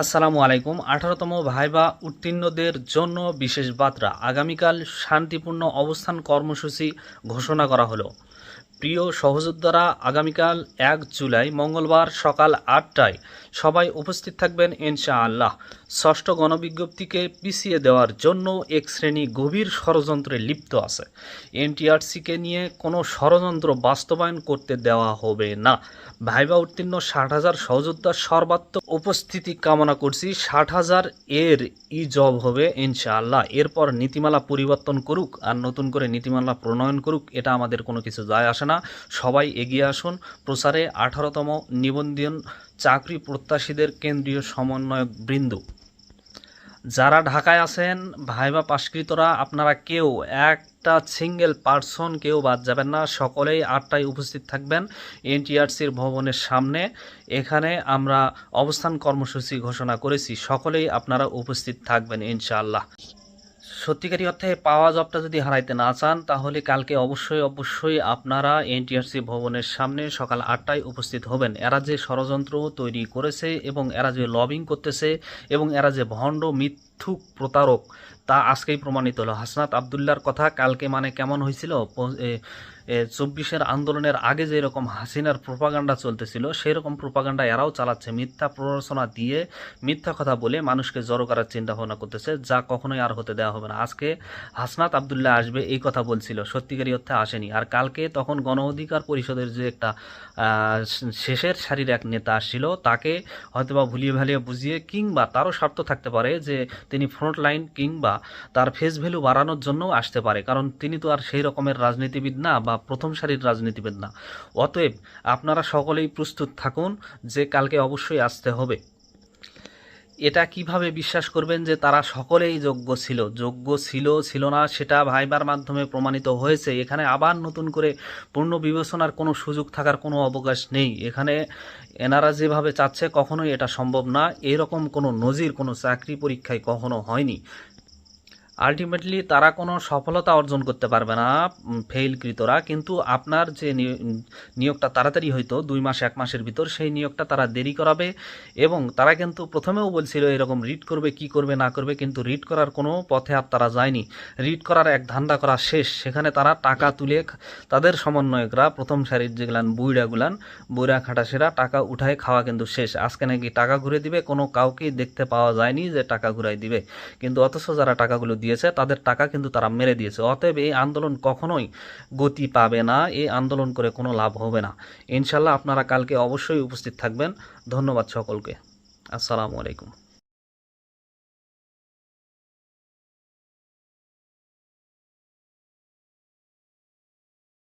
আসসালামু আলাইকুম। আঠারোতম ভাইবা উত্তীর্ণদের জন্য বিশেষ বার্তা। আগামীকাল শান্তিপূর্ণ অবস্থান কর্মসূচি ঘোষণা করা হলো। প্রিয় সহযোদ্ধারা, আগামীকাল এক জুলাই মঙ্গলবার সকাল আটটায় সবাই উপস্থিত থাকবেন ইনশাআল্লাহ। ষষ্ঠ গণবিজ্ঞপ্তিকে পিছিয়ে দেওয়ার জন্য এক শ্রেণি গভীর ষড়যন্ত্রে লিপ্ত আছে। এনটিআরসিকে নিয়ে কোনো ষড়যন্ত্র বাস্তবায়ন করতে দেওয়া হবে না। ভাইবা উত্তীর্ণ ষাট হাজার সহযোদ্ধার সর্বাত্মক উপস্থিতি কামনা করছি। ষাট হাজার এর ই জব হবে ইনশাআল্লাহ। এরপর নীতিমালা পরিবর্তন করুক আর নতুন করে নীতিমালা প্রণয়ন করুক, এটা আমাদের কোনো কিছু যায় আসে না। সবাই এগিয়ে আসুন। প্রসারে আঠারোতম নিবন্ধন চাকরি প্রত্যাশীদের কেন্দ্রীয় সমন্বয়ক বৃন্দ। যারা ঢাকায় আছেন, ভাইবা পাশকৃতরা, আপনারা কেউ, একটা সিঙ্গেল পার্সন কেউ বাদ যাবেন না। সকলেই আটটায় উপস্থিত থাকবেন এনটিআরসির ভবনের সামনে। এখানে আমরা অবস্থান কর্মসূচি ঘোষণা করেছি। সকলেই আপনারা উপস্থিত থাকবেন, ইনশাআল্লাহ। সত্যিকারী অর্থে পাওয়া জবটা যদি হারাইতে না চান, তাহলে কালকে অবশ্যই অবশ্যই আপনারা এনটিআরসি ভবনের সামনে সকাল আটটায় উপস্থিত হবেন। এরা যে ষড়যন্ত্র তৈরি করেছে এবং এরা যে লবিং করতেছে এবং এরা যে ভণ্ড মিথ্যুক প্রতারক, তা আজকেই প্রমাণিত হলো। হাসনাত আবদুল্লার কথা কালকে মানে কেমন হয়েছিল? চব্বিশের আন্দোলনের আগে যেরকম হাসিনার প্রোপাগান্ডা চলতেছিল সেই রকম প্রোপাগান্ডা এরাও চালাচ্ছে। মিথ্যা প্ররোচনা দিয়ে মিথ্যা কথা বলে মানুষকে জড়ো করার চিন্তা ভাবনা করতেছে, যা কখনোই আর হতে দেওয়া হবে না। আজকে হাসনাত আবদুল্লাহ আসবে এই কথা বলছিল সত্যিকারী অর্থে আসেনি। আর কালকে তখন গণ অধিকার পরিষদের যে একটা শেষের সারির এক নেতা আসছিল, তাকে হয়তোবা ভুলিয়ে ভালিয়ে বুঝিয়ে কিংবা তারও স্বার্থ থাকতে পারে যে তিনি ফ্রন্ট লাইন কিংবা তার ফেস ভ্যালু বাড়ানোর জন্যও আসতে পারে। কারণ তিনি তো আর সেই রকমের রাজনীতিবিদ না বা প্রথম সারির রাজনীতিবিদ না। অতএব আপনারা সকলেই প্রস্তুত থাকুন যে কালকে অবশ্যই আসতে হবে। এটা কীভাবে বিশ্বাস করবেন যে তারা সকলেই যোগ্য ছিল? যোগ্য ছিল ছিল না, সেটা ভাইবার মাধ্যমে প্রমাণিত হয়েছে। এখানে আবার নতুন করে পূর্ণ বিবেচনার কোনো সুযোগ থাকার কোনো অবকাশ নেই। এখানে এনারা যেভাবে চাচ্ছে, কখনোই এটা সম্ভব না। এরকম কোনো নজির, কোনো চাকরি পরীক্ষায় কখনো হয়নি। আলটিমেটলি তারা কোনো সফলতা অর্জন করতে পারবে না ফেইলকৃতরা কিন্তু আপনার যে নিয়োগটা তাড়াতাড়ি হইতো, দুই মাস, এক মাসের ভিতর, সেই নিয়োগটা তারা দেরি করাবে। এবং তারা কিন্তু প্রথমেও বলছিল এরকম রিড করবে, কি করবে, না করবে, কিন্তু রিড করার কোনো পথে আর তারা যায়নি। রিড করার এক ধান্দা করা শেষ। সেখানে তারা টাকা তুলে তাদের সমন্বয়করা, প্রথম সারির যেগুলান বুইড়াগুলান বুইড়া খাটাসেরা, টাকা উঠায় খাওয়া কিন্তু শেষ। আজকে নাকি টাকা ঘুরে দিবে, কোনো কাউকেই দেখতে পাওয়া যায়নি যে টাকা ঘুরাই দিবে। কিন্তু অথচ যারা টাকাগুলো দিয়েছে, তাদের টাকা কিন্তু তারা মেরে দিয়েছে। অতএব এই আন্দোলন কখনোই গতি পাবে না, এই আন্দোলন করে কোনো লাভ হবে না। ইনশাল্লাহ আপনারা কালকে অবশ্যই উপস্থিত থাকবেন। ধন্যবাদ সকলকে। আসসালামু আলাইকুম।